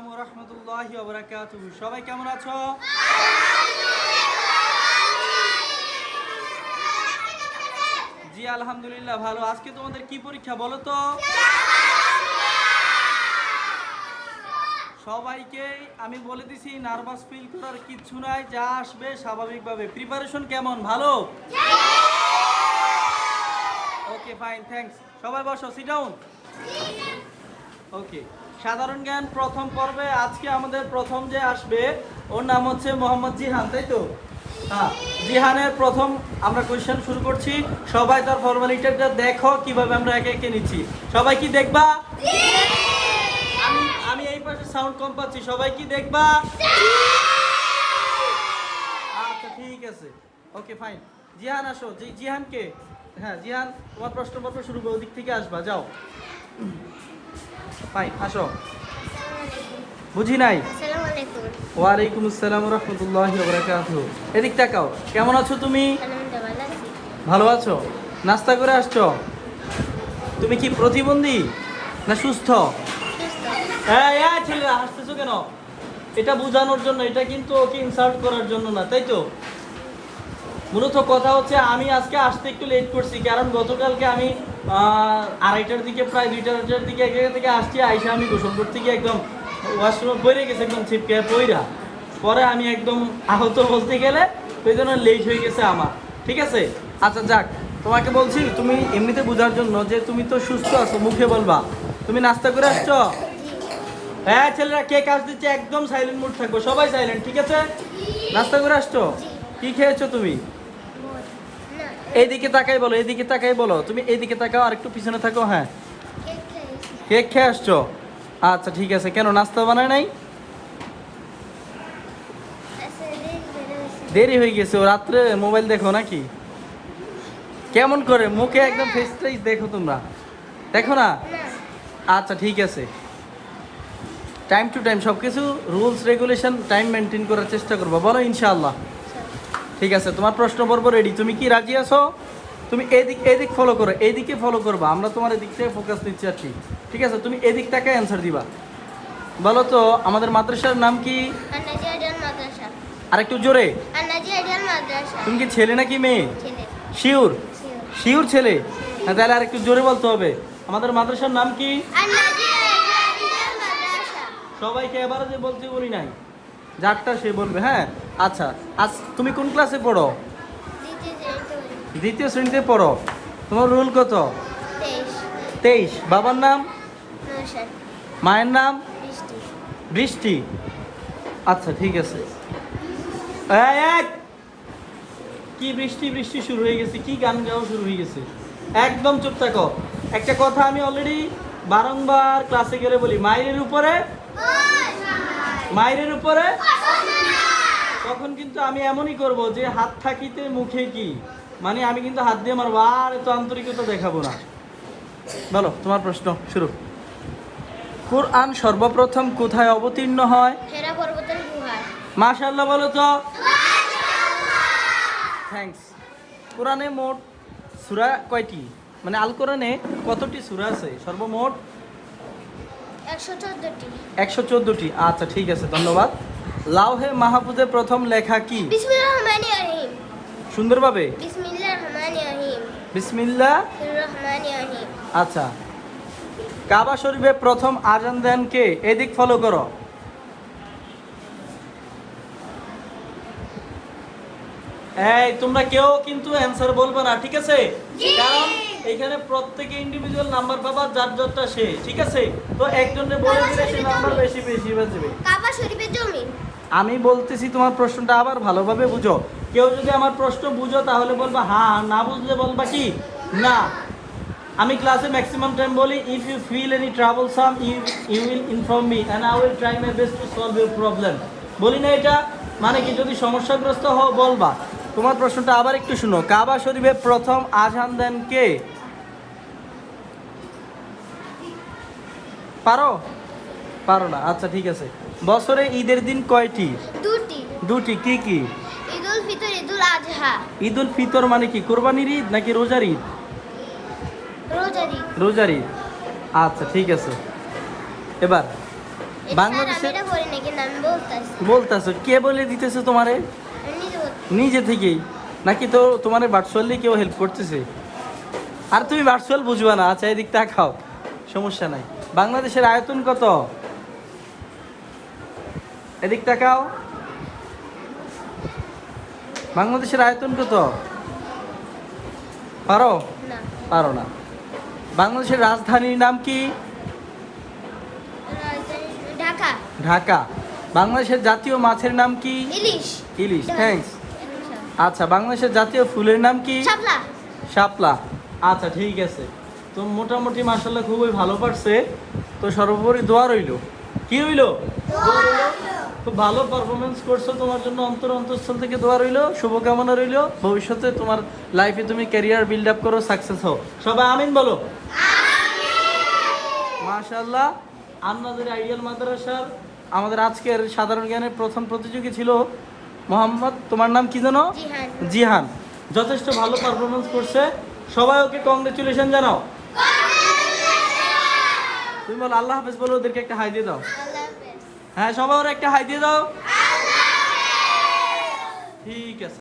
আসসালামু রহমতুল্লাহি ওবরাকাতুহু সবাই কেমন আছো? জি, আলহামদুলিল্লাহ, ভালো। আজকে তোমাদের কি পরীক্ষা বলো তো? সবাইকে আমি বলে দিছি নার্ভাস ফিল করার কিচ্ছু নাই, যা আসবে স্বাভাবিকভাবে। প্রিপারেশন কেমন? ভালো? ওকে ফাইন থ্যাঙ্কস সবাই বসো সিট ডাউন ওকে সাধারণ জ্ঞান প্রথম পর্বে আজকে আমাদের প্রথম যে আসবে, ওর নাম হচ্ছে মোহাম্মদ জিহান, তাই তো? হ্যাঁ জিহানের প্রথম আমরা কোয়েশ্চেন শুরু করছি। সবাই তার ফর্মালিটিটা দেখো, কীভাবে আমরা একে একে নিচ্ছি। সবাই কি দেখবা? আমি আমি এই পাশে সাউন্ড কম পাচ্ছি। সবাই কি দেখবা? আচ্ছা ঠিক আছে। ওকে ফাইন জিহান, আসো। জি জিহান কে হ্যাঁ জিহান, তোমার প্রশ্নপত্র শুরু করো দিক থেকে আসবা, যাও। ফাইন আসো। বুঝি নাই? ওয়ালাইকুম আসসালাম রহমতুল্লাহ এদিক তাকাও। কেমন আছো তুমি? ভালো আছো। নাস্তা করে আসছো? তুমি কি প্রতিবন্ধী না সুস্থ? ছেলেরা হাসতেছো কেন? এটা বোঝানোর জন্য এটা কিন্তু ওকে ইনসাল্ট করার জন্য না তাই তো? মূলত কথা হচ্ছে আমি আজকে আসতে একটু লেট করছি কারণ গতকালকে আমি আড়াইটার দিকে প্রায় দুইটার দিকে এক জায়গা থেকে আসছি আইসা আমি গোসল করতে গিয়ে একদম ওয়াশরুমে পড়ে গেছে একদম ছিপকে পইরা পরে আমি একদম আহত বলতে গেলে ওই জন্য লেট হয়ে গেছে আমার। ঠিক আছে? আচ্ছা যাক তোমাকে বলছি তুমি এমনিতে বোঝার জন্য যে তুমি তো সুস্থ আছো মুখে বলবা। তুমি নাস্তা করে আসছো? হ্যাঁ ছেলেরা কে কাজ দিচ্ছে একদম সাইলেন্ট মুড থাকব সবাই সাইলেন্ট ঠিক আছে? নাস্তা করে আসছো? কি খেয়েছো তুমি? এইদিকে তাকাই বলো এইদিকে তাকাই বলো। তুমি এইদিকে তাকাও আর একটু পিছনে থাকো হ্যাঁ। কেক খেয়ে আসছো? আচ্ছা ঠিক আছে। কেন, নাস্তা বানায় নাই? দেরি হয়ে গেছে। ও রাত্রে মোবাইল দেখো নাকি? কেমন করে? মুখে একদম ফেসটাই দেখো তোমরা। দেখো না? আচ্ছা ঠিক আছে। টাইম টু টাইম সব কিছু রুলস রেগুলেশন টাইম মেনটেন করার চেষ্টা করব। বলো, ইনশাআল্লাহ। ঠিক আছে তোমার প্রশ্ন পর্ব রেডি তুমি কি রাজি আছো? তুমি এদিক এদিক ফলো করো এইদিকে ফলো করবা আমরা তোমার এদিক থেকে ফোকাস দিচ্ছি আর কি। ঠিক আছে তুমি এদিক থেকে অ্যান্সার দিবা। বলো তো আমাদের মাদ্রাসার নাম কি? আর একটু জোরে। তুমি কি ছেলে নাকি মেয়ে? শিউর শিওর শিওর শিওর ছেলে? হ্যাঁ তাহলে আর একটু জোরে বলতে হবে। আমাদের মাদ্রাসার নাম কি? সবাইকে এবারে যে বলতে বলি নাই যারটা সে বলবে হ্যাঁ? আচ্ছা আজ তুমি কোন ক্লাসে পড়ো? দ্বিতীয় শ্রেণীতে পড়ি। তোমার রুল কত? তেইশ। বাবার নাম? মায়ের নাম? বৃষ্টি। বৃষ্টি। আচ্ছা ঠিক আছে। এক! কি বৃষ্টি বৃষ্টি শুরু হয়ে গেছে কি গান গাওয়া শুরু হয়ে গেছে? একদম চুপ থাকো। একটা কথা আমি অলরেডি বারংবার ক্লাসে গেলে বলি মায়ের উপরে? মায়ের উপরে? তখন কিন্তু আমি এমনই করব যে হাত থাকিতে মুখে কি? মানে আমি কিন্তু হাত দিয়ে মারবো আর এত আন্তরিকতা দেখাবো না। বলো তোমার প্রশ্ন শুরু। কোরআন সর্বপ্রথম কোথায় অবতীর্ণ হয়? হেরা পর্বতের গুহায়। মাশাল্লাহ বলো তো। থ্যাঙ্কস কোরআনে মোট সূরা কয়টি? মানে আল কোরআনে কতটি সূরা আছে? সর্বমোট একশো চোদ্দোটি। আচ্ছা ঠিক আছে ধন্যবাদ। লাউহে মাহফুজে প্রথম লেখা কি? সুন্দরভাবে? বিসমিল্লা আচ্ছা। কাবা শরীফে প্রথম আজান দেন কে? এদিক ফলো করো। এই তোমরা কেউ কিন্তু অ্যান্সার বলবে না ঠিক আছে? কারণ এখানে প্রত্যেকে ইন্ডিভিজুয়াল নাম্বার পাবা যার যারটা সে ঠিক আছে? তো একজনের বলে দিলে সে নাম্বার বেশি বেশি বাজবে কাবা শরীফের জমি। আমি বলতেছি, তোমার প্রশ্নটা আবার ভালোভাবে বুঝো। কেউ যদি আমার প্রশ্ন বুঝো, তাহলে বলবা হ্যাঁ না বুঝলে বলবা কি? না। আমি ক্লাসে ম্যাক্সিমাম টাইম বলি if you feel any trouble some you you will inform me and I will try my best to solve your problem বলি না এটা মানে কি যদি সমস্যাগ্রস্ত হও, বলবা। তোমার প্রশ্নটা আবার একটু শুনো। কাবা শরীফে প্রথম আজান দেন কে? পারো? পারো না। আচ্ছা ঠিক আছে। বছরে ঈদের দিন কয়টি? দুটি। দুটি কি কি? ঈদ উল ফিতর ঈদ উল আজহা ঈদ ফিতর মানে কি কোরবানির ঈদ নাকি রোজার ঈদ? রোজার ঈদ। রোজার ঈদ। আচ্ছা ঠিক আছে। এবার এটা স্যার আমি বাংলাদেশের এটা বলি না কিন্তু আমি বলতেছি। কে বলে দিতেছে তোমারে? নিজে নিজে থেকেই। নাকি তো তোমার ভার্চুয়ালি কেউ হেল্প করতেছে? আর তুমি ভার্চুয়াল বুঝবা না। আচ্ছা এদিক তাকাও। সমস্যা নাই। বাংলাদেশের আয়তন কত? এদিক তাকাও। বাংলাদেশের আয়তন কত? পারো? পারো না। বাংলাদেশের রাজধানীর নাম কি? ঢাকা। ঢাকা। বাংলাদেশের জাতীয় মাছের নাম কি? ইলিশ। ইলিশ থ্যাঙ্কস আচ্ছা। বাংলাদেশের জাতীয় ফুলের নাম কি? শাপলা। শাপলা। আচ্ছা ঠিক আছে। তো মোটামুটি মাসাল্লাহ খুবই ভালো পারছে। তো সর্বোপরি দোয়া রইল। কি রইল? দোয়া রইল। খুব ভালো পারফরমেন্স করছ তোমার জন্য অন্তর অন্তঃস্থল থেকে দোয়া রইল শুভকামনা রইল। ভবিষ্যতে তোমার লাইফে তুমি ক্যারিয়ার বিল্ড আপ করো সাকসেস হও। সবাই আমিন বলো। মাশাল্লাহ আন্নাদের আইডিয়াল মাদ্রাসার আমাদের আজকের সাধারণ জ্ঞানের প্রথম প্রতিযোগী ছিল মোহাম্মদ তোমার নাম কি জানো? জিহান। যথেষ্ট ভালো পারফরমেন্স করছে। সবাই ওকে কংগ্রেচুলেশন জানাও। তুমি বলো আল্লাহ হাফেজ বলো ওদেরকে একটা হাই দিয়ে দাও। হ্যাঁ সবাই ওরা একটা হাই দিয়ে দাও। ঠিক আছে।